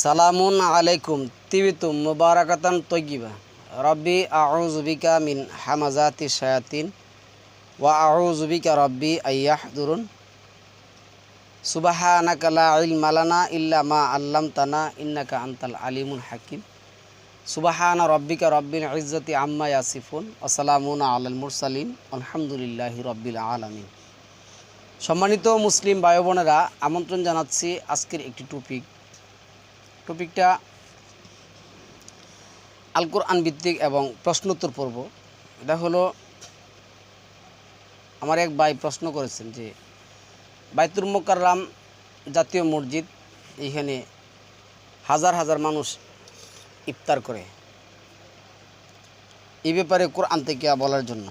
সালামুন আলাইকুম, তিবিতুম মুবারাকাতান তৈগিবা রব্বি আউজুবিকা মিন হামাজাতি শায়াতিন, ওয়া আউজুবিকা রব্বি আইয়াহদুরুন সুবাহানাকা লা ইলমা লানা ইল্লা মা আল্লামতানা ইন্নাকা আনতাল আলিমুল হাকিম। সুবাহানা রব্বিকা রব্বিল ইজ্জতি আম্মা ইয়াসিফুন ওসালামুন আলাল মুরসালিন, আলহামদুলিল্লাহি রব্বিল আলামিন। সম্মানিত মুসলিম ভাই বোনেরা আমন্ত্রণ জানাচ্ছি আজকের একটি টপিক। টপিকটা আল কোরআন ভিত্তিক এবং প্রশ্নোত্তর পর্ব। এটা হলো, আমার এক ভাই প্রশ্ন করেছেন যে, বাইতুল মোকাররাম জাতীয় মসজিদ এইখানে হাজার হাজার মানুষ ইফতার করে। এই ব্যাপারে কোরআন থেকে বলার জন্য।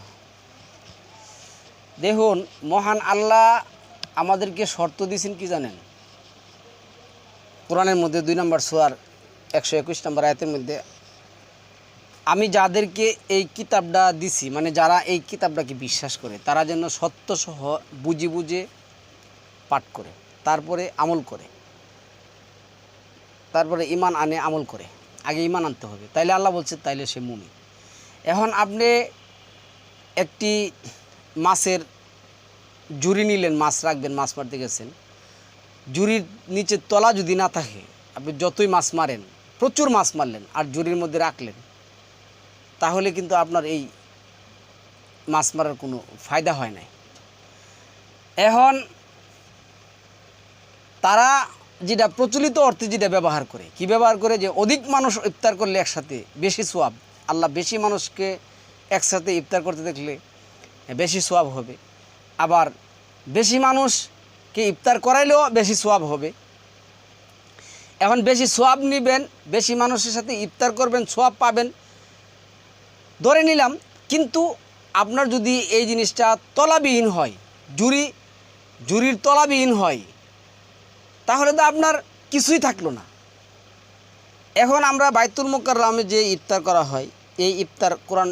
দেখুন, মহান আল্লাহ আমাদেরকে শর্ত দিয়েছেন কি জানেন? কোরআনের মধ্যে দুই নম্বর সোয়ার একশো একুশ নম্বর আয়তের মধ্যে, আমি যাদেরকে এই কিতাবটা দিছি মানে যারা এই কিতাবটাকে বিশ্বাস করে, তারা যেন সত্যসহ বুঝে বুঝে পাঠ করে, তারপরে আমল করে, তারপরে ইমান আনে, আমল করে, আগে ইমান আনতে হবে। তাইলে আল্লাহ বলছে, তাইলে সে মুমি এখন আপনি একটি মাছের জুড়ি নিলেন, মাছ রাখবেন, মাছ মারতে গেছেন জুরির নিচে তলা যদি না থাকে, আপনি যতই মাছ মারেন, প্রচুর মাছ মারলেন আর জুরির মধ্যে রাখলেন, তাহলে কিন্তু আপনার এই মাছ মারার কোনো ফায়দা হয় নাই। এখন তারা যেটা প্রচলিত অর্থে যেটা ব্যবহার করে, কি ব্যবহার করে যে অধিক মানুষ ইফতার করলে একসাথে বেশি সোয়াব, আল্লাহ বেশি মানুষকে একসাথে ইফতার করতে দেখলে বেশি সোয়াব হবে, আবার বেশি মানুষকে ইফতার করাইলেও বেশি সোয়াব হবে। এখন বেশি সোয়াব নেবেন, বেশি মানুষের সাথে ইফতার করবেন, সোয়াব পাবেন। ধরে নিলাম, কিন্তু আপনার যদি এই জিনিসটা তলাবিহীন হয় জুরি জুরির তলাবিহীন হয়, তাহলে তো আপনার কিছুই থাকল না। এখন আমরা বাইতুল মোকাররামে যে ইফতার করা হয়, এই ইফতার কোরআন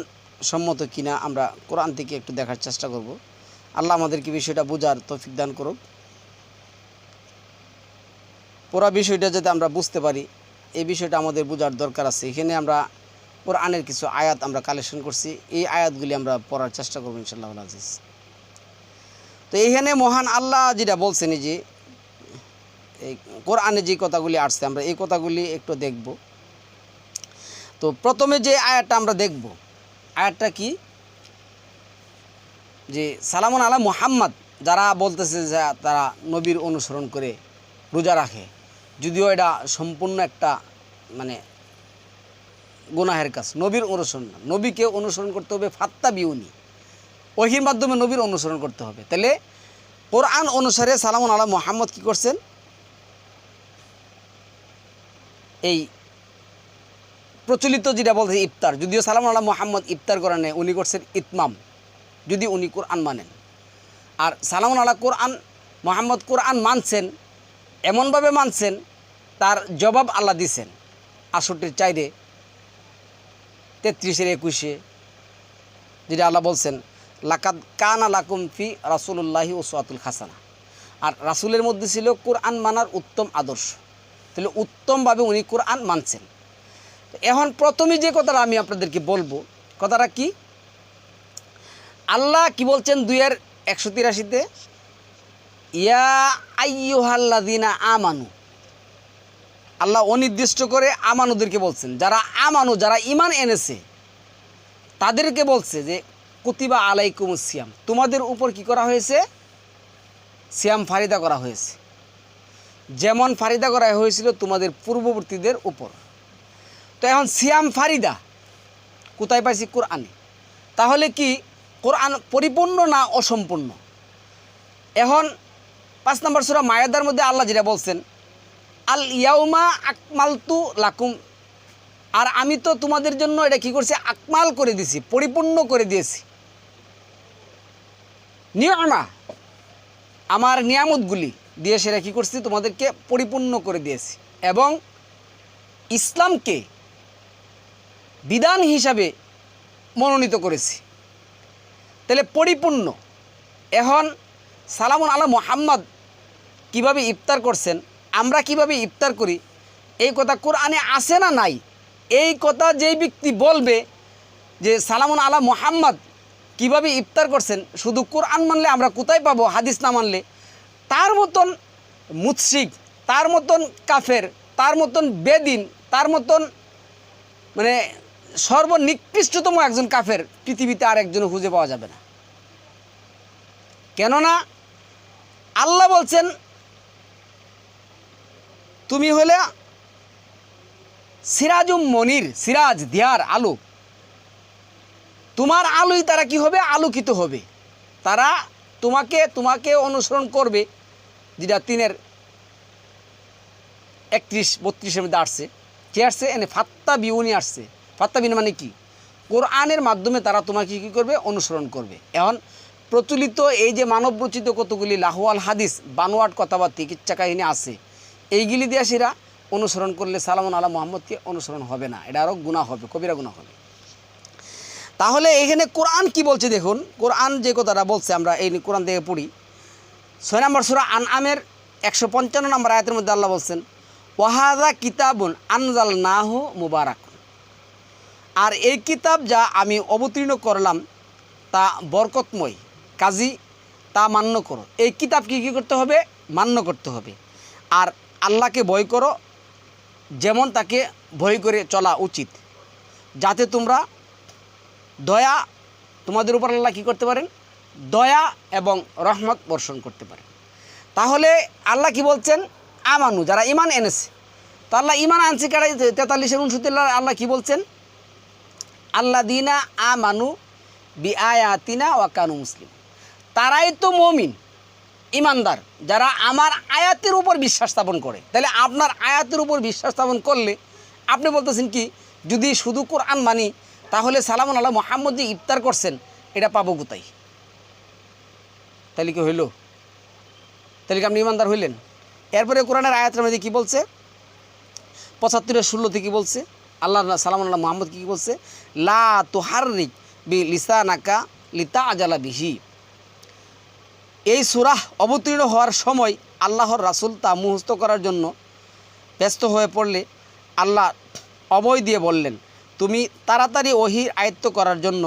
সম্মত কিনা আমরা কোরআন থেকে একটু দেখার চেষ্টা করব। আল্লাহ আমাদেরকে বিষয়টা বোঝার তৌফিক দান করুক। পুরা বিষয়টা যাতে আমরা বুঝতে পারি, এই বিষয়টা আমাদের বোঝার দরকার আছে। এখানে আমরা কোরআনের কিছু আয়াত আমরা কালেকশন করছি। এই আয়াতগুলি আমরা পড়ার চেষ্টা করব ইনশাল্লাহ আজিজ। তো এইখানে মহান আল্লাহ যেটা বলছেন যে, এই কোরআনে যে কথাগুলি আসছে, আমরা এই কথাগুলি একটু দেখব। তো প্রথমে যে আয়াতটা আমরা দেখব, আয়াতটা কি? যে, সালামুন আলা মুহাম্মদ, যারা বলতেছে যে তারা নবীর অনুসরণ করে রোজা রাখে। যদিও এটা সম্পূর্ণ একটা মানে গুনাহের কাজ, নবীর অনুসরণ না। নবীকে অনুসরণ করতে হবে ফাত্তা বিউনি ওহির মাধ্যমে নবীর অনুসরণ করতে হবে। তাহলে কোরআন অনুসারে সালামুন আলা মোহাম্মদ কি করছেন? এই প্রচলিত যেটা বলছে ইফতার, যদিও সালাম আল্লাহ মোহাম্মদ ইফতার করা নেই, উনি করছেন ইতমাম, যদি উনি কোরআন মানেন। আর সালাম আল্লাহ কোরআন, মোহাম্মদ কোরআন মানছেন, এমনভাবে মানছেন তার জবাব আল্লাহ দিছেন। আষট্টির চাইরে তেত্রিশের একুশে, যেটা আল্লাহ বলছেন, লাকাদ কানা লাকুম ফি রাসুল্লাহি ও সোয়াতুল হাসানা। আর রাসুলের মধ্যে ছিল কোরআন মানার উত্তম আদর্শ। তাহলে উত্তমভাবে উনি কোরআন মানছেন। এখন প্রথমে যে কথাটা আমি আপনাদেরকে বলব, কথাটা কি? আল্লাহ কি বলছেন দুইয়ের একশো তিরাশিতে? ইয়া আইয়ুহাল্লাদিনা আমানু। আল্লাহ অনির্দিষ্ট করে আমানুদেরকে বলছেন। যারা আমানু, যারা ইমান এনেছে, তাদেরকে বলছে যে, কুতিবা আলাইকুম সিয়াম। তোমাদের উপর কি করা হয়েছে? সিয়াম ফারিদা করা হয়েছে। যেমন ফারিদা করা হয়েছিল তোমাদের পূর্ববর্তীদের উপর। তো এখন সিয়াম ফারিদা কোথায় পাইছি? কোরআনে। তাহলে কি কোরআন পরিপূর্ণ না অসম্পূর্ণ? এখন পাঁচ নম্বর সুরা মায়াদার মধ্যে আল্লাহ যেটা বলছেন আল ইয়াউমা আকমালতু লাকুম। আর আমি তো তোমাদের জন্য এটা কি করছি? আকমাল করে দিছি, পরিপূর্ণ করে দিয়েছি। নিয়মা। আমার নিয়ামতগুলি দিয়ে সেটা কী করছি? তোমাদেরকে পরিপূর্ণ করে দিয়েছি। এবং ইসলামকে বিধান হিসাবে মনোনীত করেছি। তাহলে পরিপূর্ণ। এখন সালামুন আলা মোহাম্মদ কীভাবে ইফতার করছেন? আমরা কীভাবে ইফতার করি? এই কথা কোরআনে আসে না নাই? এই কথা যেই ব্যক্তি বলবে যে, সালামুন আলা মোহাম্মদ কীভাবে ইফতার করছেন? শুধু কোরআন মানলে আমরা কোথায় পাবো? হাদিস না মানলে? তার মতন মুৎসিক তার মতন কাফের, তার মতন বেদিন, তার মতন মানে সর্বনিকৃষ্টতম একজন কাফের পৃথিবীতে আর একজন খুঁজে পাওয়া যাবে না। কেননা আল্লাহ বলছেন তুমি হলে সিরাজুম মনির, সিরাজ, দিয়ার, আলো। তোমার আলোই তারা কি হবে? আলোকিত হবে। তারা তোমাকে তোমাকে অনুসরণ করবে। যেটা তিনের একত্রিশ, বত্রিশের মধ্যে আসছে। কে আসছে? এনে ফাত্তা বিউনি আসছে। ফাত্তা বিন মানে কি? কোরআনের মাধ্যমে তারা তোমাকে কী করবে? অনুসরণ করবে। এখন প্রচলিত এই যে মানবরচিত কতগুলি লাহওয়াল হাদিস, বানোয়াট কথাবার্তা চিকিৎসা কাহিনী আছে। এইগুলি দিয়ে সেরা অনুসরণ করলে সালামন আলা মোহাম্মদকে অনুসরণ হবে না। এটা আরও গুণা হবে, কবিরা গুণা হবে। তাহলে এখানে কোরআন কি বলছে দেখুন? কোরআন যে কথাটা বলছে আমরা এই কোরআন থেকে পড়ি। ছয় নম্বর সুরা আন আমের একশো পঞ্চান্ন নম্বর আয়াতের মধ্যে আল্লাহ বলছেন, ওয়াহাদা কিতাবুন আনজাল নাহু মুবারাক। আর এই কিতাব যা আমি অবতীর্ণ করলাম, তা বরকতময়, কাজী, তা মান্য করো। এই কিতাব কি কী করতে হবে? মান্য করতে হবে। আর আল্লাহকে ভয় করো, যেমন তাকে ভয় করে চলা উচিত। যাতে তোমরা দয়া, তোমাদের উপর আল্লাহ কী করতে পারেন? দয়া এবং রহমত বর্ষণ করতে পারেন। তাহলে আল্লাহ কি বলছেন? আমানু, যারা ইমান এনেছে। তো আল্লাহ ইমান আনছে কারাই তেতাল্লিশের উনসত্তর আল্লাহ কি বলছেন? আল্লাহ দিনা আমানু বি আয়াতিনা ওয়াকানু মুসলিম তারাই তো মমিন। ইমানদার, যারা আমার আয়াতের উপর বিশ্বাস স্থাপন করে। তাহলে আপনার আয়াতের উপর বিশ্বাস স্থাপন করলে আপনি বলতেছেন কি, যদি শুধু কোরআন মানি, তাহলে সালামুন আল্লাহ মোহাম্মদ যে ইফতার করছেন, এটা পাবো কোথায়? তাহলে কি হইল? তাহলে কি আপনি ইমানদার হইলেন? এরপরে কোরআনের আয়াতের মধ্যে কী বলছে? পঁচাত্তরের ষোলোতে কী বলছে, আল্লাহ সালাম আল্লাহ মোহাম্মদ কী বলছে? লা তোহারিক বি লিসা নাকা লিতা আজালা বিহি। এই সুরাহ অবতীর্ণ হওয়ার সময় আল্লাহর রাসুল তা মুহস্ত করার জন্য ব্যস্ত হয়ে পড়লে আল্লাহ অবয় দিয়ে বললেন, তুমি তাড়াতাড়ি ওহির আয়ত্ত করার জন্য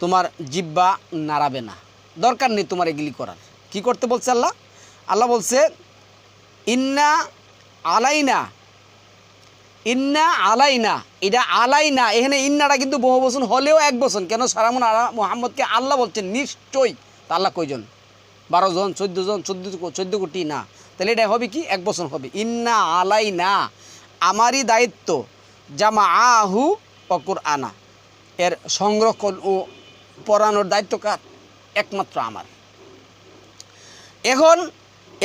তোমার জিব্বা নাড়াবে না। দরকার নেই তোমার এগুলি করার। কি করতে বলছে আল্লাহ? আল্লাহ বলছে, ইন্না আলাইনা ইন্না আলাইনা। এটা আলাইনা, এখানে ইন্নাটা কিন্তু বহু বছর হলেও এক বছর কেন? সারামুন আলা মোহাম্মদকে আল্লাহ বলছেন, নিশ্চয়ই। তা আল্লাহ কয়জন? বারো জন, চোদ্দ জন, চোদ্দ চোদ্দ কোটি, না। তাহলে এটা হবে কি? এক বছর হবে। ইন্না আলাই না আমারই দায়িত্ব। জামা আহু অকুর আনা এর সংরক্ষণ ও পড়ানোর দায়িত্ব কার? একমাত্র আমার। এখন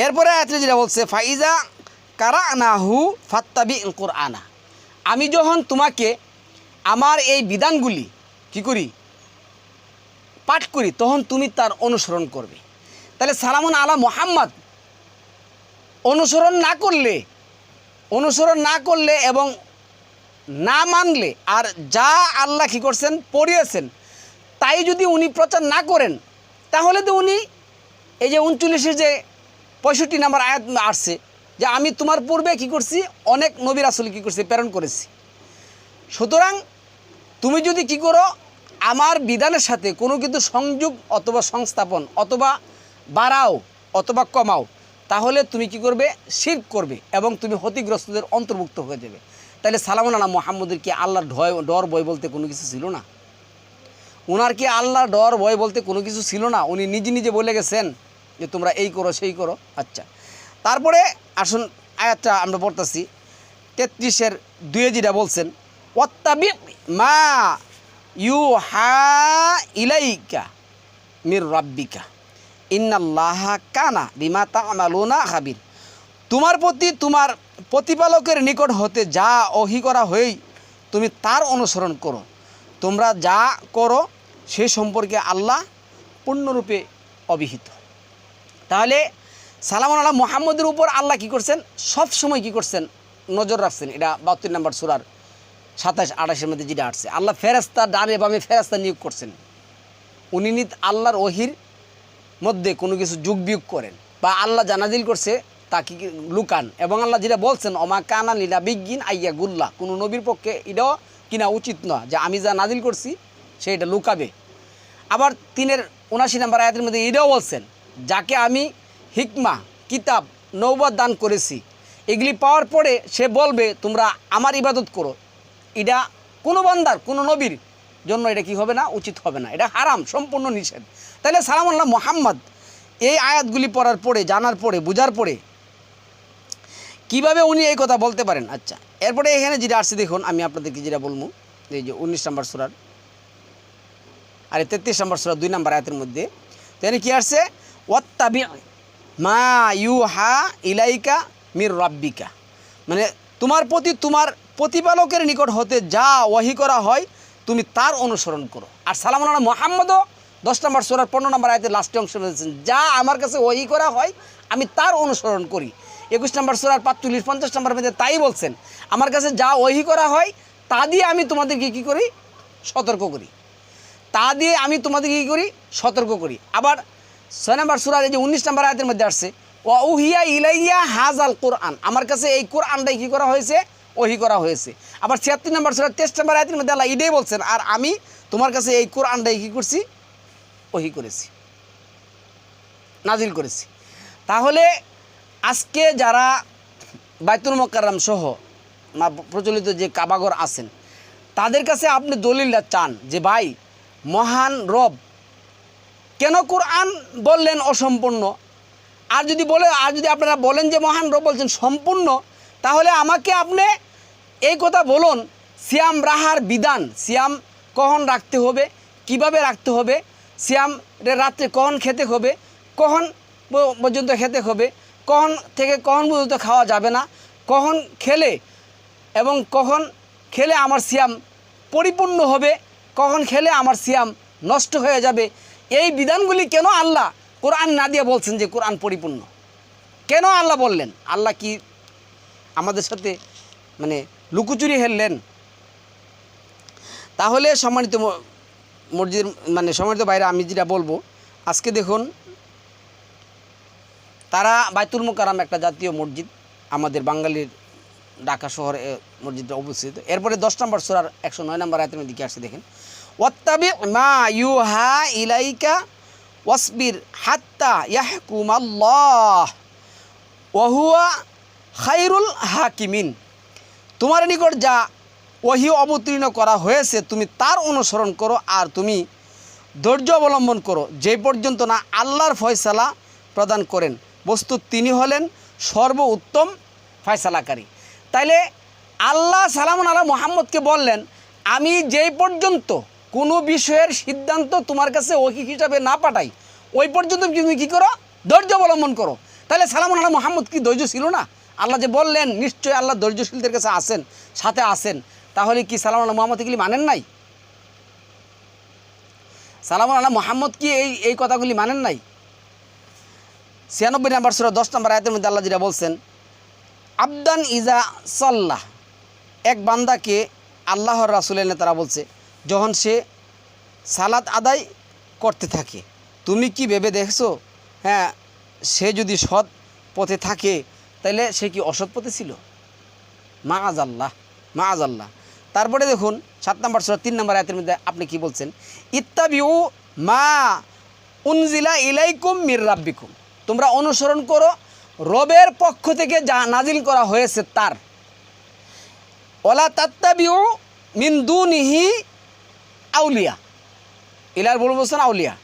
এরপরে আয়াতে যেটা বলছে, ফাইজা কারা আনাহু ফাত্তাবি আনা আমি যখন তোমাকে আমার এই বিধানগুলি কি করি? পাঠ করি, তখন তুমি তার অনুসরণ করবে। তাহলে সালামুন আলা মোহাম্মদ। অনুসরণ না করলে, অনুসরণ না করলে এবং না মানলে আর যা আল্লাহ কী করছেন, পড়িয়েছেন, তাই যদি উনি প্রচার না করেন, তাহলে তো উনি এই যে উনচল্লিশে যে পঁয়ষট্টি নাম্বার আয়াত আসছে, যে আমি তোমার পূর্বে কি করছি, অনেক নবীর আসলে কী করছি, প্রেরণ করেছি। সুতরাং তুমি যদি কি করো, আমার বিধানের সাথে কোনো কিন্তু সংযোগ অথবা সংস্থাপন অথবা বাড়াও অথবা কমাও, তাহলে তুমি কি করবে? শির করবে এবং তুমি ক্ষতিগ্রস্তদের অন্তর্ভুক্ত হয়ে যাবে। তাহলে সালামুন আলা মোহাম্মদের কি আল্লাহর ঢয়, ডর, ভয় বলতে কোনো কিছু ছিল না? ওনার কি আল্লাহর ডর, ভয় বলতে কোনো কিছু ছিল না? উনি নিজে নিজে বলে গেছেন যে, তোমরা এই করো, সেই করো। আচ্ছা তারপরে আসুন আয়াতটা আমরা পড়তেছি। তেত্রিশের দুয়ে যেটা বলছেন অত্তাবি মা ইউ হা ইলাইকা মির রাব্বিকা। ইন্নাল্লাহ কানা বিমা তামালুনা হাবির তোমার প্রতি তোমার প্রতিপালকের নিকট হতে যা অহি করা হয়েই তুমি তার অনুসরণ করো। তোমরা যা করো সে সম্পর্কে আল্লাহ পূর্ণরূপে অবিহিত তাহলে সালাম আল্লাহ মোহাম্মদের উপর আল্লাহ কি করছেন? সব সময় কি করছেন? নজর রাখছেন। এটা বাহাত্তর নম্বর সুরার সাতাশ, আঠাশের মধ্যে যেটা আসছে। আল্লাহ ফেরাস্তা ডানে বামে ফেরাস্তা নিয়োগ করছেন। উনি নিত আল্লাহর ওহির মধ্যে কোনো কিছু যুগ বিয়োগ করেন বা আল্লাহ জানাজিল করছে তা কি কি লুকান এবং আল্লাহ যেটা বলছেন অমা কানা লীলা বিজ্ঞিন আইয়া গুল্লা কোনো নবীর পক্ষে এটাও কিনা উচিত নয় যে আমি যা নাজিল করছি সে এটা লুকাবে। আবার তিনের উনাশি নম্বর আয়াতের মধ্যে এটাও বলছেন, যাকে আমি হিকমা, কিতাব নৌবাদ দান করেছি, এগুলি পাওয়ার পরে সে বলবে, তোমরা আমার ইবাদত করো। এটা কোনো বান্দার, কোনো নবীর জন্য এটা কি হবে না, উচিত হবে না। এটা হারাম, সম্পূর্ণ নিষেধ। তাহলে সালাম আল্লাহ মোহাম্মদ, এই আয়াতগুলি পড়ার পরে, জানার পরে, বুঝার পরে, কীভাবে উনি এই কথা বলতে পারেন? আচ্ছা এরপরে এখানে যেটা আসছে, দেখুন, আমি আপনাদেরকে যেটা বলব, এই যে উনিশ নম্বর সুরার, আর তেত্রিশ নম্বর সুরা, দুই নম্বর আয়াতের মধ্যে, তো এখানে কী আসছে? ওয়াত্তাবি মা ইউ হা ইলাইকা মির রব্বিকা। মানে তোমার প্রতি, তোমার প্রতিপালকের নিকট হতে যা ওয়াহি করা হয়, তুমি তার অনুসরণ করো। আর সালাম আল্লাহ মোহাম্মদও দশ নম্বর সোরার পনেরো নম্বর আয়তে লাস্টে অংশ বলেছেন যা আমার কাছে ওয়াহি করা হয়, আমি তার অনুসরণ করি। একুশ নম্বর সোরার পাঁচচল্লিশ, পঞ্চাশ নম্বর মধ্যে তাই বলছেন, আমার কাছে যা ওয়াহি করা হয়, তা দিয়ে আমি তোমাদেরকে কী করি? সতর্ক করি। তা দিয়ে আমি তোমাদেরকে কী করি? সতর্ক করি। আবার ছয় নম্বর সুরার এই যে উনিশ নম্বর আয়াতের মধ্যে আসছে ও উহিয়া ইলাইয়া হাজাল কোরআন। আমার কাছে এই কোরআনটাই কী করা হয়েছে? ওহি করা হয়েছে। আবার ছিয়াত্তর নম্বর সুরার তেইশ নম্বর আয়াতের মধ্যে আল্লাহ ইডেই বলছেন, আর আমি তোমার কাছে এই কোরআনটাই কী করছি? ওহি করেছি। নাজিল করেছি। তাহলে আজকে যারা বাইতুল মোকাররাম সহ প্রচলিত যে কাবাগর আছেন, তাদের কাছে আপনি দলিলটা চান যে, ভাই, মহান রব কেন কোরআন বললেন অসম্পূর্ণ? আর যদি বলে, আর যদি আপনারা বলেন যে, মহান রব বলছেন সম্পূর্ণ, তাহলে আমাকে আপনি এই কথা বলুন, সিয়াম রাহার বিধান, সিয়াম কখন রাখতে হবে, কীভাবে রাখতে হবে সিয়াম রে রাত্রে কখন খেতে হবে? কখন পর্যন্ত খেতে হবে? কখন থেকে কখন পর্যন্ত খাওয়া যাবে না? কখন খেলে এবং কখন খেলে আমার সিয়াম পরিপূর্ণ হবে? কখন খেলে আমার সিয়াম নষ্ট হয়ে যাবে? এই বিধানগুলি কেন আল্লাহ কোরআন না দিয়ে বলছেন যে কোরআন পরিপূর্ণ? কেন আল্লাহ বললেন? আল্লাহ কি আমাদের সাথে মানে লুকুচুরি হেললেন তাহলে সম্মানিত ম- মসজিদ মানে সম্মানিত বাইরে আমি যেটা বলব, আজকে দেখুন, তারা বাইতুল মোকারাম একটা জাতীয় মসজিদ আমাদের বাঙালির ঢাকা শহরে মসজিদটা অবস্থিত। এরপরে দশ নম্বর সোরার একশো নয় নম্বর আয়তের দিকে আসছে দেখেন? ওয়াত্তাবি মা ইউ হা ইলাইকা ওয়াসবির হাত্তা ইয়াহকুম ওহুয়া খাইরুল হাকিমিন। তোমার নিকট যা ওহি অবতীর্ণ করা হয়েছে, তুমি তার অনুসরণ করো আর তুমি ধৈর্য অবলম্বন করো। যে পর্যন্ত না আল্লাহর ফয়সালা প্রদান করেন বস্তু তিনি হলেন সর্ব উত্তম ফয়সালাকারী। তাইলে আল্লাহ সালামুন আল্লাহ মোহাম্মদকে বললেন, আমি যেই পর্যন্ত কোনো বিষয়ের সিদ্ধান্ত তোমার কাছে ওহি হিসাবে না পাঠাই, ওই পর্যন্ত তুমি কী করো? ধৈর্য অবলম্বন করো। তাহলে সালামুন আল্লাহ মোহাম্মদ কি ধৈর্য ছিল না? আল্লাহ যে বললেন, নিশ্চয়ই আল্লাহ ধৈর্যশীলদের কাছে আসেন, সাথে আসেন। তাহলে কি সালাম আল্লাহ মোহাম্মদ এগুলি মানেন নাই? সালাম আল্লাহ মোহাম্মদ কি এই এই কথাগুলি মানেন নাই? ছিয়ানব্বই নাম্বার সুরা, দশ নম্বর আয়তের মধ্যে আল্লাহ যেটা বলছেন, আবদান ইজা সাল্লাহ এক বান্দাকে আল্লাহর রাসুলের নেতারা বলছে, যখন সে সালাত আদায় করতে থাকে, তুমি কি ভেবে দেখছ? হ্যাঁ সে যদি সৎ পথে থাকে তাহলে সে কি অসৎ পথে ছিল? মা আজ আল্লাহ মা আজ আল্লাহ তারপরে দেখুন, সাত নম্বর সুরা, তিন নম্বর আয়াতের মধ্যে আপনি কি বলছেন? ইত্তাবিউ মা উনজিলা ইলাইকুম মির রাব্বিকুম। তোমরা অনুসরণ করো, রবের পক্ষ থেকে যা নাজিল করা হয়েছে তার। ওলা তাত্তাবিউ মিন দুনিহি আউলিয়া। ইলার বলব বলছেন আউলিয়া।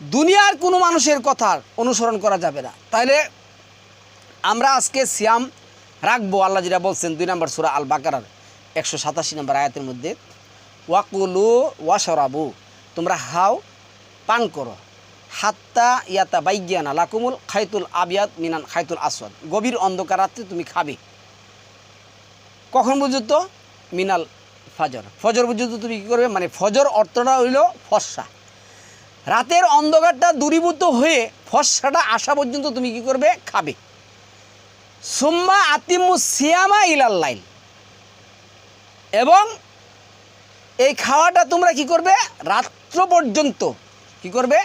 দুনিয়ার কোনো মানুষের কথার অনুসরণ করা যাবে না। তাইলে আমরা আজকে সিয়াম রাখব, আল্লাহ যেটা বলছেন, দুই নম্বর সুরা আল বাকারার একশো সাতাশি নম্বর আয়াতের মধ্যে, ওয়াকুলু ওয়াশরাবু তোমরা হাও পান করো। হাত্তা ইয়াতা বাইজ্ঞানা লাকুমুল খাইতুল আবিয়াত মিনান খাইতুল আসওয়াদ। গভীর অন্ধকার রাত্রে তুমি খাবে। কখন পর্যন্ত? মিনাল ফজর। ফজর পর্যন্ত তুমি কী করবে? মানে ফজর অর্থটা হইল ফর্সা। রাতের অন্ধকারটা দূরীভূত হয়ে ফর্সাটা আসা পর্যন্ত তুমি কি করবে? খাবে। সুম্মা আতিমু সিয়ামা ইলাল্লাইল এবং এই খাওয়াটা তোমরা কি করবে? রাত্র পর্যন্ত কি করবে?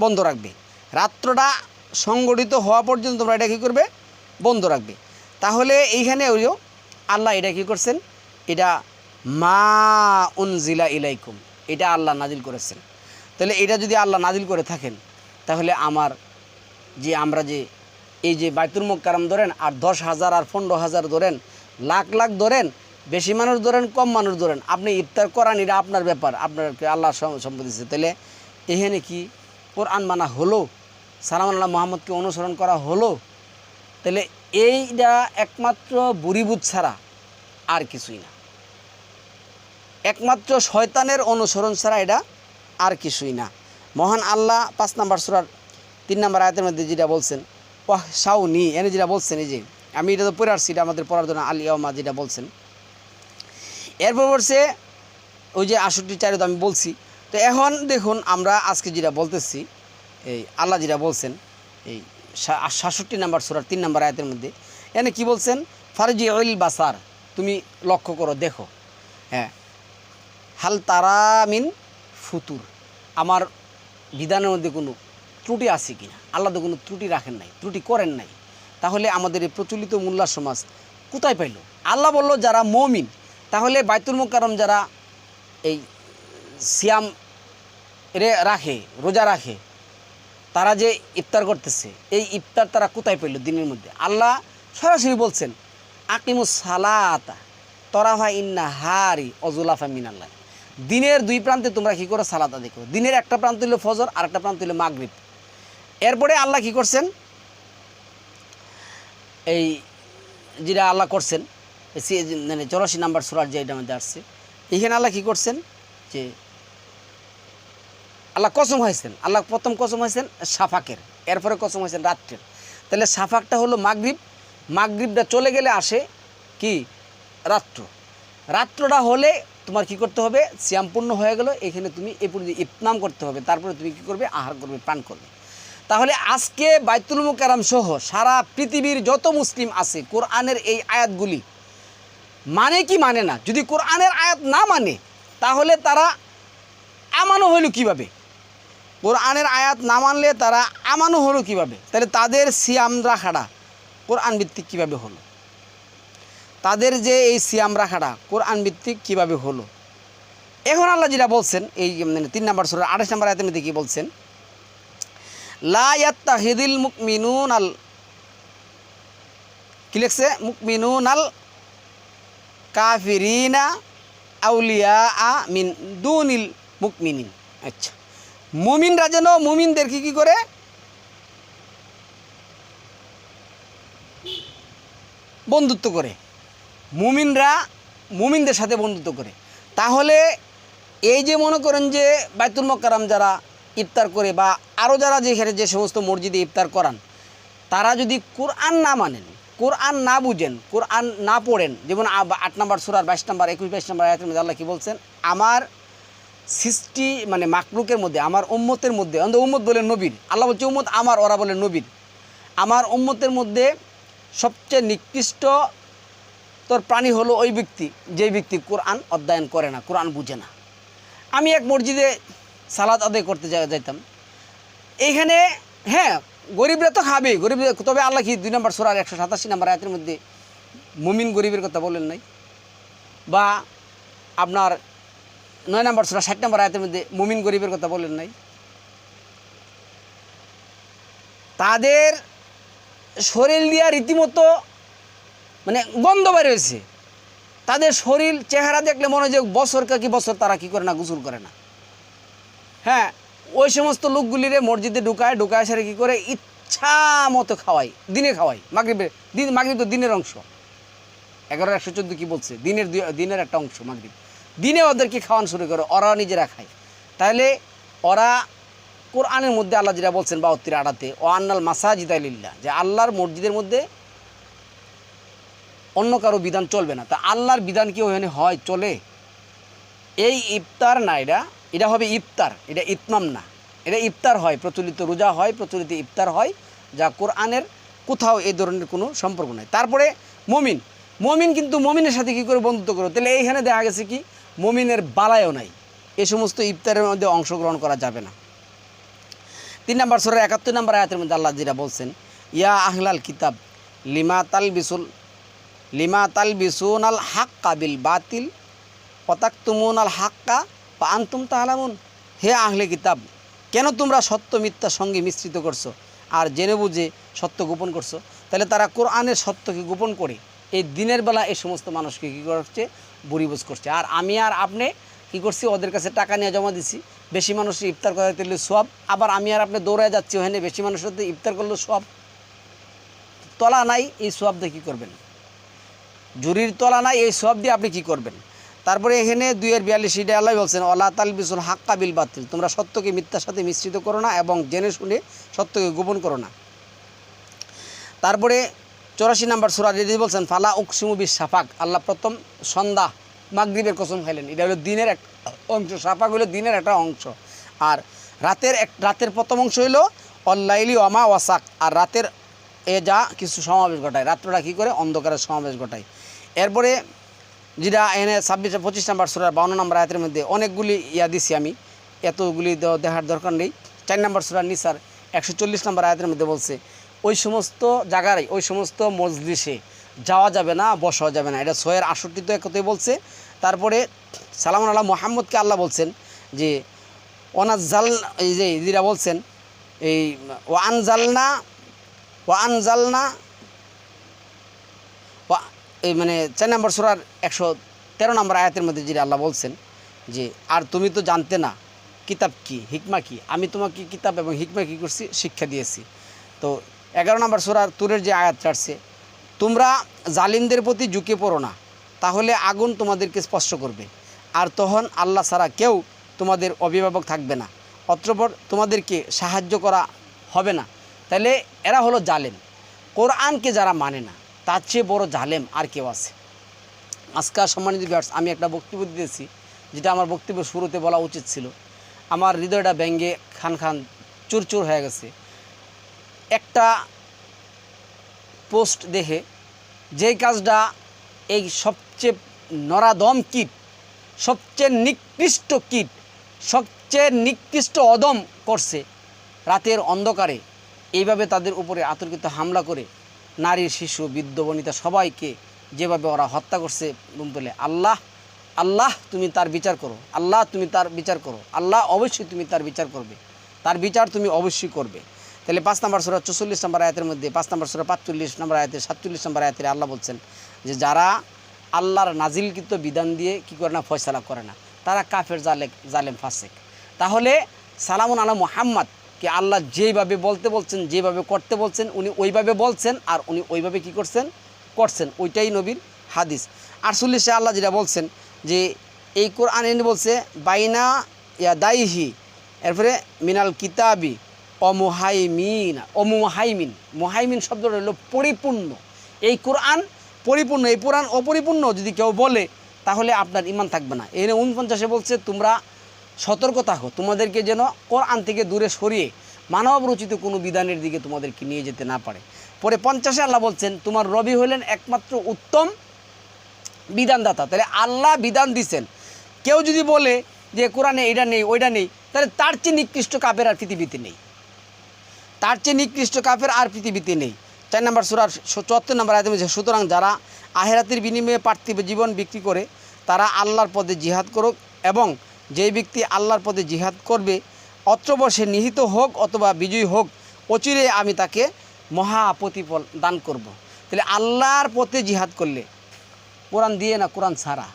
বন্ধ রাখবে। রাত্রটা সংগঠিত হওয়া পর্যন্ত তোমরা এটা কী করবে? বন্ধ রাখবে। তাহলে এইখানে ওইও আল্লাহ এটা কী করছেন? এটা মা উনজিলা ইলাইকুম। এটা আল্লাহ নাজিল করেছেন। তাহলে এটা যদি আল্লাহ নাজিল করে থাকেন, তাহলে আমার যে আমরা যে এই যে বাইতুল মুক্কারাম ধরেন আর দশ হাজার আর পনেরো হাজার ধরেন, লাখ লাখ ধরেন বেশি মানুষ ধরেন, কম মানুষ ধরেন, আপনি ইফতার করান, এটা আপনার ব্যাপার আপনার আল্লাহ সম্পদ দিচ্ছে তাহলে এখানে কি কোরআন মানা হলো, সালাম আল্লাহ মোহাম্মদকে অনুসরণ করা হলো? তাহলে এইটা একমাত্র বুড়িবুদ ছাড়া আর কিছুই না। একমাত্র শয়তানের অনুসরণ ছাড়া এটা আর কিছুই না। মহান আল্লাহ পাঁচ নাম্বার সুরার তিন নাম্বার আয়তের মধ্যে যেটা বলছেন ওয়াহ সাউনি এনে যেটা বলছেন, এই যে, আমি এটা তো পড়ে আসছি, এটা আমাদের পড়ার জন্য আলিয়ামা যেটা বলছেন এরপর বলছে ওই যে আষট্টি চারে তো আমি বলছি। তো এখন দেখুন আমরা আজকে যেটা বলতেছি, এই আল্লাহ যেটা বলছেন, এই সাতষট্টি নাম্বার সুরার তিন নাম্বার আয়াতের মধ্যে এনে কি বলছেন? ফারজি অইল বাসার, তুমি লক্ষ্য করো, দেখো। হ্যাঁ। হাল তারামিন ফুতুর, আমার বিধানের মধ্যে কোনো ত্রুটি আছে কি না আল্লাহ তো কোনো ত্রুটি রাখেন নাই, ত্রুটি করেন নাই। তাহলে আমাদের এই প্রচলিত মোল্লা সমাজ কোথায় পাইল? আল্লাহ বলল, যারা মমিন তাহলে বাইতুল মুকারম যারা এই সিয়াম রে রাখে, রোজা রাখে, তারা যে ইফতার করতেছে, এই ইফতার তারা কোথায় পেল দিনের মধ্যে? আল্লাহ সরাসরি বলছেন, আকিমুস সালাতা তরাফা ইন্না হারি অজুলাফা মিনাল্লাহ। দিনের দুই প্রান্তে তোমরা কী করো? সালাত করো। দিনের একটা প্রান্ত হলো ফজর আর একটা প্রান্ত হলো মাগরিব। এরপরে আল্লাহ কি করছেন? এই যেটা আল্লাহ করছেন মানে চৌরাশি নাম্বার সুরার যে এটা মধ্যে আসছে। এখানে আল্লাহ কী করছেন? যে আল্লাহ কসম হয়েছেন, আল্লাহ প্রথম কসম হয়েছেন সাফাকের, এরপরে কসম হয়েছেন রাত্রের। তাহলে সাফাকটা হলো মাগরিব, মাগরিবটা চলে গেলে আসে কি? রাত্র। রাত্রটা হলে তোমার কি করতে হবে? শ্যামপূর্ণ হয়ে গেল, এখানে তুমি এ পর্যন্ত ইতনাম করতে হবে। তারপরে তুমি কি করবে? আহার করবে, পান করবে। তাহলে আজকে বাইতুল মুকারাম সহ সারা পৃথিবীর যত মুসলিম আছে, কোরআনের এই আয়াতগুলি মানে কি মানে না? যদি কোরআনের আয়াত না মানে তাহলে তারা আমানো হইল কীভাবে? কোরআনের আয়াত না মানলে তারা আমানো হলো কীভাবে? তাহলে তাদের সিয়াম রাখাটা কোরআন ভিত্তিক কীভাবে হলো? তাদের যে এই সিয়াম রাখাটা কোরআন ভিত্তিক কীভাবে হলো? এখন আল্লাহ যেটা বলছেন, এই তিন নম্বর সুরের আঠাশ নম্বর আয়াতের মধ্যে কি বলছেন? লা ইয়াত্তাহিদিল মুকমিনুন আল কি লিখছে? মুকমিনুন আল কাফিরিনা আউলিয়া আ মিন দুনিল মুকমিনিন আচ্ছা। মুমিনরা যেন মুমিনদেরকে কি করে? বন্ধুত্ব করে। মুমিনরা মুমিনদের সাথে বন্ধুত্ব করে। তাহলে এই যে মনে করেন যে বাইতুল মক্কারাম যারা ইফতার করে বা আরও যারা যেখানে যে সমস্ত মসজিদে ইফতার করান, তারা যদি কোরআন না মানেন কোরআন না বুঝেন, কোরআন না পড়েন, যেমন আট নম্বর সুরার বাইশ নম্বর, একুশ, বাইশ নম্বর আয়াতের মধ্যে আল্লাহ কি বলছেন? আমার সৃষ্টি মানে মাকলুকের মধ্যে, আমার উম্মতের মধ্যে অন্ত উম্মত বলে নবীর, আল্লাহ বলছে উম্মত আমার, ওরা বলে নবীর। আমার উম্মতের মধ্যে সবচেয়ে নিকৃষ্ট তোর প্রাণী হলো ওই ব্যক্তি, যেই ব্যক্তি কোরআন অধ্যয়ন করে না, কোরআন বুঝে না। আমি এক মসজিদে সালাদ আদায় করতে যা- যাইতাম। এইখানে হ্যাঁ গরিবরা তো খাবে গরিব তবে আল্লাহ কি দুই নম্বর সোরার একশো সাতাশি নম্বর আয়াতের মধ্যে মুমিন গরিবের কথা বলেন নাই? বা আপনার নয় নম্বর সোরা ষাট নম্বর আয়াতের মধ্যে মুমিন গরিবের কথা বলেন নাই? তাদের শরীর দিয়া রীতিমতো মানে গন্ধ বের হয়েছে। তাদের শরীর চেহারা দেখলে মনে হয় যে বছর কি বছর তারা কি করে না, গোসল করে না। হ্যাঁ ওই সমস্ত লোকগুলিরে মসজিদে ঢুকায় ঢুকায় সেরে কী করে? ইচ্ছা মতো খাওয়াই দিনে খাওয়াই মাগরিবের দিন মাগরিব তো দিনের অংশ। এগারো একশো চোদ্দ কী বলছে? দিনের দিনের একটা অংশ মাগরিব। দিনে ওদেরকে খাওয়ানো শুরু করে, ওরা নিজেরা খায়। তাহলে ওরা কোরআনের মধ্যে আল্লাহ যেটা বলছেন বা বাহত্তির আড়াতে, ও আন্নাল মাসাজিদ আলিল্লা যে আল্লাহর মসজিদের মধ্যে অন্য কারও বিধান চলবে না। তা আল্লাহর বিধান কি ওখানে হয়? চলে। এই ইফতার না এটা হবে ইফতার, এটা ইতমাম না। এটা ইফতার হয়, প্রচলিত রোজা হয়, প্রচলিত ইফতার হয়, যা কোরআনের কোথাও এই ধরনের কোনো সম্পর্ক নাই। তারপরে মমিন মমিন কিন্তু মমিনের সাথে কী করে বন্ধুত্ব করো তাহলে এইখানে দেখা গেছে কি, মমিনের বালায়ও নাই। এ সমস্ত ইফতারের মধ্যে অংশগ্রহণ করা যাবে না। তিন নম্বর সুরের একাত্তর নম্বর আয়াতের মধ্যে আল্লাহ যেটা বলছেন, ইয়া আহলাল কিতাব, লিমা তাল বিসুল লিমা তাল বিসুন আল হাক্কা বিল বাতিল পতাক তুমুন আল হাক্কা বা তাহলামুন হে আহলে কিতাব, কেন তোমরা সত্য মিথ্যার সঙ্গে মিশ্রিত করছ? আর জেনে বুঝে সত্য গোপন করছ? তাহলে তারা কোরআনের সত্যকে গোপন করে এই দিনের বেলা এই সমস্ত মানুষকে কী করছে? বুড়িবোঝ করছে। আর আমি আর আপনি কী করছি? ওদের কাছে টাকা নিয়ে জমা দিছি। বেশি মানুষ ইফতার করাতে সব আবার আমি আর আপনি দৌড়ায় যাচ্ছি, ওখানে বেশি মানুষের সাথে ইফতার করলে সব তলা নাই, এই সব দিয়ে কী করবেন? জুরির তলা নাই, এই সব দিয়ে আপনি কি করবেন? তারপরে এখানে দুইয়ের বিয়াল্লিশ এটা আল্লাহ বলছেন অল্লাহ তাল বিসুল হাক্কা বিল বাতিল। তোমরা সত্যকে মিথ্যার সাথে মিশ্রিত করো না এবং জেনে শুনে সত্যকে গোপন করো না। তারপরে চৌরাশি নাম্বার সুরা যদি বলছেন, ফালা উকসিমু বিশ সাফাক আল্লাহ প্রথম সন্ধ্যা মাগরিবের কসম খাইলেন। এটা হলো দিনের এক অংশ সাফাক হলো দিনের একটা অংশ। আর রাতের এক, রাতের প্রথম অংশ হলো অল্লাইলি অমা ওয়াসাক। আর রাতের এ যা কিছু সমাবেশ ঘটায়, রাত্রটা কী করে? অন্ধকারের সমাবেশ ঘটায়। এরপরে যেটা এনে ছাব্বিশ পঁচিশ নাম্বার সুরার বাউন্ন নাম্বার আয়াতের মধ্যে অনেকগুলি ইয়া দিছি আমি। এতগুলি দেখার দরকার নেই। চার নাম্বার সুরার নিসার একশো চল্লিশ নাম্বার আয়াতের মধ্যে বলছে, ওই সমস্ত জায়গায়, ওই সমস্ত মজলিসে যাওয়া যাবে না, বসাও যাবে না। এটা ছয়ের আটষট্টিতে একতাই বলছে। তারপরে সালাম আল্লাহ মোহাম্মদকে আল্লাহ বলছেন যে ওনাজাল এই যে যেটা বলছেন, এই ওয়ান জালনা ওয়ান জালনা ওয়া- এই মানে চার নম্বর সুরার একশো তেরো নম্বর আয়াতের মধ্যে যেটা আল্লাহ বলছেন যে, আর তুমি তো জানতে না, কিতাব কি, হিকমা কি? আমি তোমাকে কিতাব এবং হিকমা কি করছি? শিক্ষা দিয়েছি। তো এগারো নম্বর সুরার তুরের যে আয়াত চাটছে, তোমরা জালিমদের প্রতি ঝুঁকে পড়ো না, তাহলে আগুন তোমাদেরকে স্পর্শ করবে। আর তখন আল্লাহ ছাড়া কেউ তোমাদের অভিভাবক থাকবে না অত্রপর তোমাদেরকে সাহায্য করা হবে না। তাহলে এরা হলো জালেম। কোরআনকে যারা মানে না তার চেয়ে বড় জালেম আর কেউ আছে। আজকাল সম্মানিত ভিউয়ার্স আমি একটা বক্তব্য দিয়েছি যেটা আমার বক্তব্য শুরুতে বলা উচিত ছিল। আমার হৃদয়টা ব্যঙ্গে খান খান চুরচুর হয়ে গেছে। একটা পোস্ট দেখে যেই কাজটা এই সবচেয়ে নরাদম কীট, সবচেয়ে নিকৃষ্ট কীট, সবচেয়ে নিকৃষ্ট অদম করছে রাতের অন্ধকারে, এইভাবে তাদের উপরে আতর্কিত হামলা করে নারী, শিশু, বৃদ্ধ, বনিতা সবাইকে যেভাবে ওরা হত্যা করছে বলে আল্লাহ আল্লাহ তুমি তার বিচার করো, আল্লাহ তুমি তার বিচার করো, আল্লাহ অবশ্যই তুমি তার বিচার করবে, তার বিচার তুমি অবশ্যই করবে। তাহলে পাঁচ নম্বর সুরা চৌচল্লিশ নম্বর আয়াতের মধ্যে, পাঁচ নম্বর সুরা, পাঁচচল্লিশ নম্বর আয়াতের সাতচল্লিশ নম্বর আয়াতের আল্লাহ বলছেন যে, যারা আল্লাহর নাজিলকৃত বিধান দিয়ে কি করে না, ফয়সালা করে না, তারা কাফের জালে জালেম, ফাসেক। তাহলে সালামুন আলা মোহাম্মদ কে আল্লাহ যেইভাবে বলতে বলছেন যেভাবে করতে বলছেন, উনি ওইভাবে বলছেন আর উনি ওইভাবে কি করছেন? করছেন। ওইটাই নবীর হাদিস। আর আটচল্লিশে আল্লাহ যেটা বলছেন যে, এই কোরআন এনে বলছে, বাইনা ইয়া দাইহি এরপরে মিনাল কিতাবি, অমুহাইমিন অমুহাইমিন। মুহাইমিন শব্দটা হলো পরিপূর্ণ। এই কোরআন পরিপূর্ণ, এই কোরআন অপরিপূর্ণ যদি কেউ বলে, তাহলে আপনার ইমান থাকবে না। এখানে উনপঞ্চাশে বলছে, তোমরা সতর্ক থাকো তোমাদেরকে যেন কোরআন থেকে দূরে সরিয়ে মানব রচিত কোনো বিধানের দিকে তোমাদেরকে নিয়ে যেতে না পারে। পরে পঞ্চাশে আল্লাহ বলছেন, তোমার রবি হলেন একমাত্র উত্তম বিধানদাতা। তাহলে আল্লাহ বিধান দিছেন। কেউ যদি বলে যে কোরআনে এটা নেই, ওইটা নেই, তাহলে তার চেয়ে নিকৃষ্ট কাপের আর পৃথিবীতে নেই। তার চেয়ে নিকৃষ্ট কাপের আর পৃথিবীতে নেই। চার নম্বর সুরার চুয়াত্তর নম্বর বলছে সুতরাং যারা আহেরাতের বিনিময়ে পার্থিব জীবন বিক্রি করে, তারা আল্লাহর পদে জিহাদ করুক এবং যেই ব্যক্তি আল্লাহর পদে জিহাদ করবে, অত্র বর্ষে নিহিত হোক অথবা বিজয়ী হোক, অচিরে আমি তাকে মহা প্রতিফল দান করব। তাহলে আল্লাহর পথে জিহাদ করলে কোরআন দিয়ে না কোরআন ছাড়া?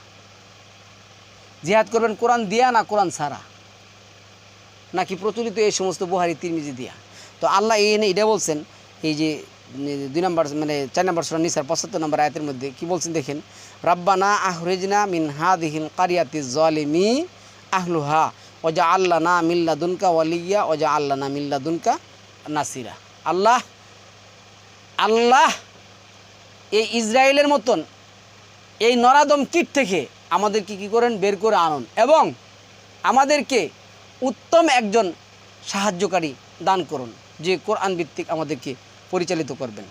জিহাদ করবেন কোরআন দিয়া না কোরআন ছাড়া? নাকি প্রচলিত এই সমস্ত বুহারি, তিরমিজি দিয়া? তো আল্লাহ এই এনে এটা বলছেন, এই যে দুই নম্বর মানে চার নম্বর সুরা নিসার পঁচাত্তর নম্বর আয়াতের মধ্যে কি বলছেন দেখেন, রাব্বানা আহরেজনা মিন হাদিহিল কারিয়াতি জলিমি আহলুহা। ওজা আল্লাহ না মিল্লা দুনকা ওয়ালিয়া, ওজা আল্লাহ না মিল্লা দুনকা নাসিরা। আল্লাহ আল্লাহ, এই ইসরায়েলের মতন এই নরাদম কীট থেকে আমাদেরকে কী করেন? বের করে আনুন এবং আমাদেরকে উত্তম একজন সাহায্যকারী দান করুন, যে কোরআন ভিত্তিক আমাদেরকে পরিচালিত করবেন।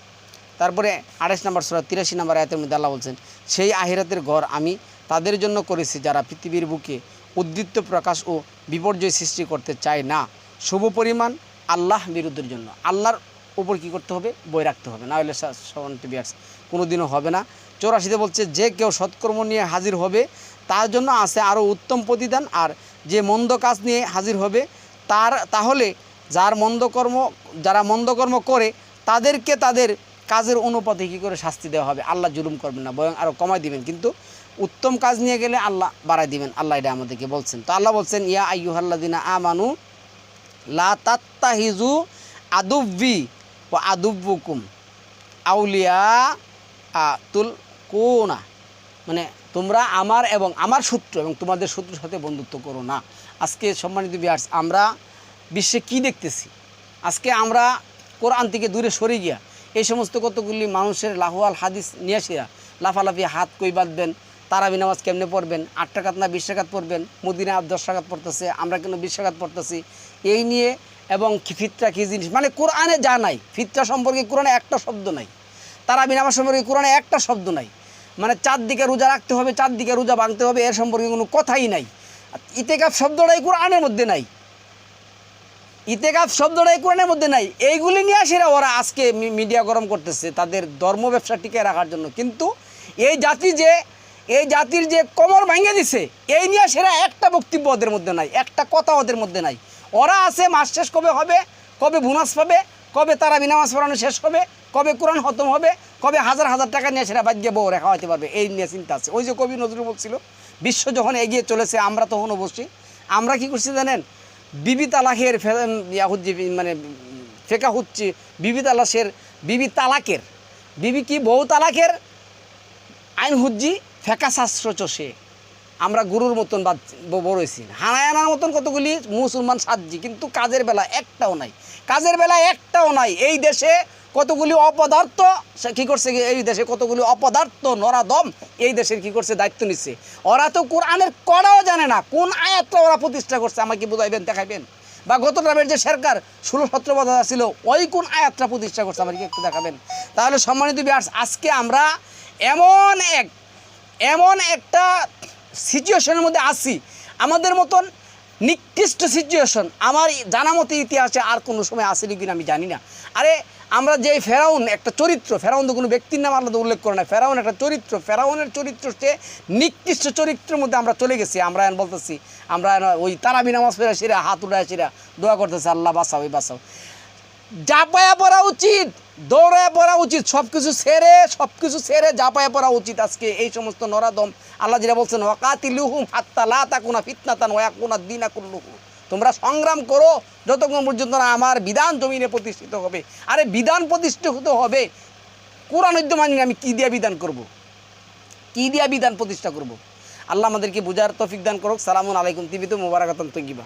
তারপরে আঠাশ নম্বর সুরা, তিরাশি নম্বর আয়াতের মধ্যে আল্লাহ বলছেন, সেই আহিরাতের ঘর আমি তাদের জন্য করেছি, যারা পৃথিবীর বুকে উদ্দীপ্ত প্রকাশ ও বিপর্যয় সৃষ্টি করতে চায় না। শুভ পরিমাণ আল্লাহ বিরুদ্ধের জন্য। আল্লাহর উপর কি করতে হবে? বই রাখতে হবে। না হলে সমান টিভিয়ার্স কোনো দিনও হবে না। চৌরাশিতে বলছে, যে কেউ সৎকর্ম নিয়ে হাজির হবে, তার জন্য আছে আরও উত্তম প্রতিদান আর যে মন্দ কাজ নিয়ে হাজির হবে, তার তাহলে যার মন্দকর্ম যারা মন্দকর্ম করে, তাদেরকে তাদের কাজের অনুপাতে কী করে শাস্তি দেওয়া হবে? আল্লাহ জুলুম করবেন না, বরং আরও কমাই দিবেন। কিন্তু উত্তম কাজ নিয়ে গেলে আল্লাহ বাড়াই দিবেন। আল্লাহ এটা আমাদেরকে বলছেন। তো আল্লাহ বলছেন, ইয়া আইয়ুহাল্লাদিনা আমানু লা তাত্তাহিজু আদুব্বি ও আদুব্বুকুম আউলিয়া তুল কোনা মানে তোমরা আমার এবং আমার শত্রু এবং তোমাদের শত্রুর সাথে বন্ধুত্ব করো না। আজকে সম্মানিত বিয়ার্স আমরা বিশ্বে কি দেখতেছি? আজকে আমরা কোরআন থেকে দূরে সরে গিয়া এই সমস্ত কতগুলি মানুষের লাহোয়াল হাদিস নিয়ে আসিয়া লাফালাফি হাত কই বাঁধবেন তারাবি নামাজ কেমনে পড়বেন? আট টাকাত না বিশ পড়বেন? মদিনা দশ টাকাত পড়তেছে, আমরা কেন বিশ পড়তেছি? এই নিয়ে এবং ফিতরা কী জিনিস? মানে কোরআনে যা নাই, ফিতরা সম্পর্কে কোরআনে একটা শব্দ নাই। তারাবি নামাজ সম্পর্কে কোরআনে একটা শব্দ নাই। মানে চারদিকে রোজা রাখতে হবে, চারদিকে রোজা ভাঙতে হবে, এর সম্পর্কে কোনো কথাই নাই। ইতেকাফ শব্দটাই কোরআনের মধ্যে নাই। ইতেকাফ শব্দটাই কোরআনের মধ্যে নাই। এইগুলি নিয়ে আসেরা ওরা আজকে মিডিয়া গরম করতেছে, তাদের ধর্ম ব্যবসা টিকে রাখার জন্য। কিন্তু এই জাতি যে এই জাতির যে কোমর ভেঙে দিছে, এই নিয়ে সেরা একটা বক্তব্য ওদের মধ্যে নাই, একটা কথা ওদের মধ্যে নাই। ওরা আছে, মাস শেষ কবে হবে, কবে বোনাস পাবে, কবে তারা বিনামাজ পড়ানো শেষ হবে, কবে কোরআন খতম হবে, কবে হাজার হাজার টাকা নিয়ে সেরা বাদ দিয়ে বউ রেখা হতে পারবে, এই নিয়ে চিন্তা আছে। ওই যে কবি নজরুল বলছিল বিশ্ব যখন এগিয়ে চলেছে, আমরা তখনও বসছি আমরা কি করছি জানেন? বিবি তালাকের ফে- মানে ফেকা হচ্ছে বিবি তালাকের বিবি তালাকের, বিবি কি বউ তালাকের? আইন হুজ্জি ফেকা শাস্ত্র চষে। আমরা গুরুর মতন বাদ বড়েছি হানায়ানার মতন কতগুলি মুসলমান সাজি কিন্তু কাজের বেলা একটাও নাই। কাজের বেলা একটাও নাই। এই দেশে কতগুলি অপদার্থ, সে কী করছে এই দেশে কতগুলি অপদার্থ নরাদম এই দেশের কি করছে? দায়িত্ব নিচ্ছে। ওরা তো কোরআনের কড়াও জানে না। কোন আয়াতটা ওরা প্রতিষ্ঠা করছে? আমাকে বুঝাইবেন, দেখাইবেন? বা গত গ্রামের যে সরকার, ষোলো, সতেরো বছর ছিল, ওই কোন আয়াতটা প্রতিষ্ঠা করছে? আমাকে একটু দেখাবেন। তাহলে সম্মানিত বিয়ার্স আজকে আমরা এমন এক এমন একটা সিচুয়েশনের মধ্যে আছি। আমাদের মতন নিকৃষ্ট সিচুয়েশন আমার জানা মতে ইতিহাসে আর কোনো সময় আসেনি কিনা আমি জানি না। আরে, আমরা যে ফেরাউন, একটা চরিত্র, ফেরাউন তো কোনো ব্যক্তির নাম আলাদা উল্লেখ করে না। ফেরাউন একটা চরিত্র, ফেরাউনের চরিত্র সে নিকৃষ্ট চরিত্রের মধ্যে আমরা চলে গেছি। আমরা এখন বলতেছি, আমরা ওই তারাবি নামাজ ফেরা হাত উঠায় দোয়া করতেছে, আল্লাহ বাঁচাও, এই বাঁচাও। জাপায়া পড়া উচিত। দৌড়ায় পড়া উচিত সব কিছু ছেড়ে সব কিছু ছেড়ে জাপায়া পড়া উচিত আজকে এই সমস্ত নরাদম। আল্লাহ যেটা বলছেন, ওয়াকাতিলুহুম হাত্তা লা তাকুনা ফিতনাতান ওয়াকুনা দিনা কুল্লুহু। তোমরা সংগ্রাম করো, যতক্ষণ পর্যন্ত না আমার বিধান জমিনে প্রতিষ্ঠিত হবে। আরে বিধান প্রতিষ্ঠিত হবে। কোরআন উদ্য মানি আমি কী দিয়া বিধান করব। কী দিয়া বিধান প্রতিষ্ঠা করব। আল্লাহ আমাদেরকে বুঝার তফিক দান করুক। সালামুন আলাইকুম, তিবিতে মোবারকাতন তৈবা